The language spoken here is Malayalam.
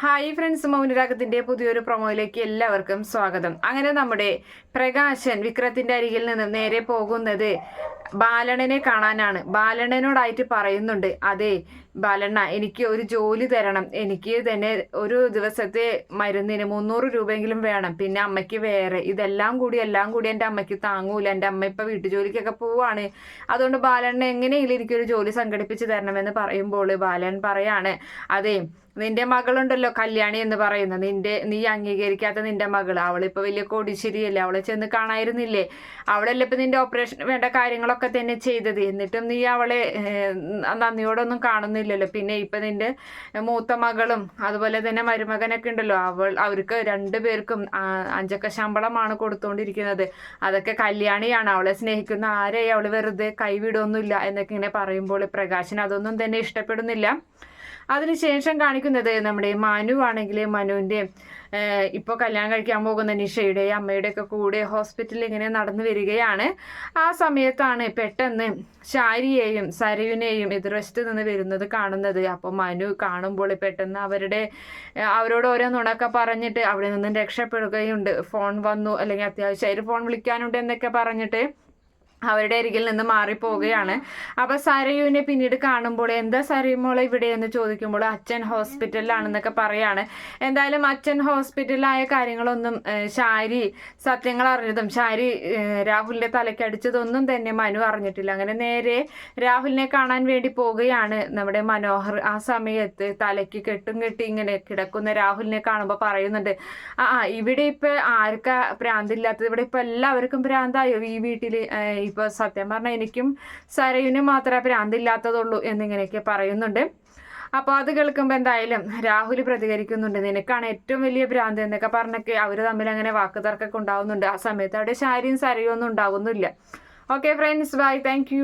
ഹായ് ഫ്രണ്ട്സ് മൗനരാഗത്തിന്റെ പുതിയൊരു പ്രൊമോയിലേക്ക് എല്ലാവർക്കും സ്വാഗതം. അങ്ങനെ നമ്മുടെ പ്രകാശൻ വിക്രത്തിന്റെ അരികിൽ നിന്ന് നേരെ പോകുന്നത് ബാലണനെ കാണാനാണ്. ബാലണനോടായിട്ട് പറയുന്നുണ്ട് അതെ ബാലണ്ണ എനിക്ക് ഒരു ജോലി തരണം. എനിക്ക് തന്നെ ഒരു ദിവസത്തെ മരുന്നിന് മുന്നൂറ് രൂപയെങ്കിലും വേണം. പിന്നെ അമ്മയ്ക്ക് വേറെ. ഇതെല്ലാം കൂടി എല്ലാം കൂടി എന്റെ അമ്മയ്ക്ക് താങ്ങൂല. എന്റെ അമ്മ ഇപ്പം വീട്ടുജോലിക്കൊക്കെ പോവാണ്. അതുകൊണ്ട് ബാലണ്ണ എങ്ങനെയെങ്കിലും എനിക്കൊരു ജോലി സംഘടിപ്പിച്ച് തരണമെന്ന് പറയുമ്പോൾ ബാലൻ പറയാണ് അതെ നിന്റെ മകളുണ്ടല്ലോ കല്യാണി എന്ന് പറയുന്ന. നിന്റെ നീ അംഗീകരിക്കാത്ത നിന്റെ മകൾ അവളിപ്പോ വലിയ കോടിശ്ശേരിയല്ലേ? അവളെ ചെന്ന് കാണായിരുന്നില്ലേ? അവളല്ലേ ഇപ്പൊ നിന്റെ ഓപ്പറേഷൻ വേണ്ട കാര്യങ്ങളൊക്കെ തന്നെ ചെയ്തത്. എന്നിട്ടും നീ അവളെ നന്ദിയോടൊന്നും കാണുന്നില്ലല്ലോ. പിന്നെ ഇപ്പൊ നിന്റെ മൂത്ത മകളും അതുപോലെ തന്നെ മരുമകനൊക്കെ ഉണ്ടല്ലോ. അവൾ അവർക്ക് രണ്ടുപേർക്കും പേർക്കും അഞ്ചക്ക ശമ്പളമാണ് കൊടുത്തുകൊണ്ടിരിക്കുന്നത് അതൊക്കെ കല്യാണിയാണ്. അവളെ സ്നേഹിക്കുന്ന ആരെയും അവൾ വെറുതെ കൈവിടൊന്നുമില്ല എന്നൊക്കെ ഇങ്ങനെ പറയുമ്പോൾ പ്രകാശൻ അതൊന്നും തന്നെ ഇഷ്ടപ്പെടുന്നില്ല. അതിനുശേഷം കാണിക്കുന്നത് നമ്മുടെ മനു ആണെങ്കിൽ മനുവിന്റെ ഇപ്പോൾ കല്യാണം കഴിക്കാൻ പോകുന്ന നിഷയുടെ അമ്മയുടെ ഒക്കെ കൂടെ ഹോസ്പിറ്റലിൽ ഇങ്ങനെ നടന്നു വരികയാണ്. ആ സമയത്താണ് പെട്ടെന്ന് ശാരിയെയും സരയുനെയും എതിർവശത്ത് നിന്ന് വരുന്നത് കാണുന്നത്. അപ്പോൾ മനു കാണുമ്പോൾ പെട്ടെന്ന് അവരുടെ അവരോട് ഓരോ നുണൊക്കെ പറഞ്ഞിട്ട് അവിടെ നിന്നും രക്ഷപ്പെടുകയുണ്ട്. ഫോൺ വന്നു അല്ലെങ്കിൽ അത്യാവശ്യമായിട്ട് ഫോൺ വിളിക്കാനുണ്ട് എന്നൊക്കെ പറഞ്ഞിട്ട് അവരുടെ അരികിൽ നിന്ന് മാറിപ്പോവുകയാണ്. അപ്പൊ സരയുവിനെ പിന്നീട് കാണുമ്പോൾ എന്താ സരയുമോളെ ഇവിടെ എന്ന് ചോദിക്കുമ്പോൾ അച്ഛൻ ഹോസ്പിറ്റലിലാണെന്നൊക്കെ പറയാണ്. എന്തായാലും അച്ഛൻ ഹോസ്പിറ്റലിലായ കാര്യങ്ങളൊന്നും ശാരി സത്യങ്ങൾ അറിഞ്ഞതും ഷാരി രാഹുലിന്റെ തലയ്ക്ക് അടിച്ചതൊന്നും തന്നെ മനു അറിഞ്ഞിട്ടില്ല. അങ്ങനെ നേരെ രാഹുലിനെ കാണാൻ വേണ്ടി പോവുകയാണ് നമ്മുടെ മനോഹർ. ആ സമയത്ത് തലയ്ക്ക് കെട്ടും കെട്ടി ഇങ്ങനെ കിടക്കുന്ന രാഹുലിനെ കാണുമ്പോൾ പറയുന്നുണ്ട് ആ ഇവിടെ ഇപ്പൊ ആർക്കാ ഭ്രാന്തില്ലാത്തത് ഇവിടെ ഇപ്പൊ എല്ലാവർക്കും പ്രാന്തായോ ഈ വീട്ടിൽ? ഏഹ്, ഇപ്പൊ സത്യം പറഞ്ഞാൽ എനിക്കും സരയുനും മാത്രമേ ഭ്രാന്തില്ലാത്തതുള്ളൂ എന്നിങ്ങനെയൊക്കെ പറയുന്നുണ്ട്. അപ്പോൾ അത് കേൾക്കുമ്പോൾ എന്തായാലും രാഹുൽ പ്രതികരിക്കുന്നുണ്ട്. നിനക്കാണ് ഏറ്റവും വലിയ ഭ്രാന്ത് എന്നൊക്കെ പറഞ്ഞൊക്കെ അവർ തമ്മിൽ അങ്ങനെ വാക്കുതർക്കൊക്കെ ഉണ്ടാവുന്നുണ്ട്. ആ സമയത്ത് അവിടെ ശാരിയും സരയും ഒന്നും ഉണ്ടാവുന്നില്ല. Okay friends bye thank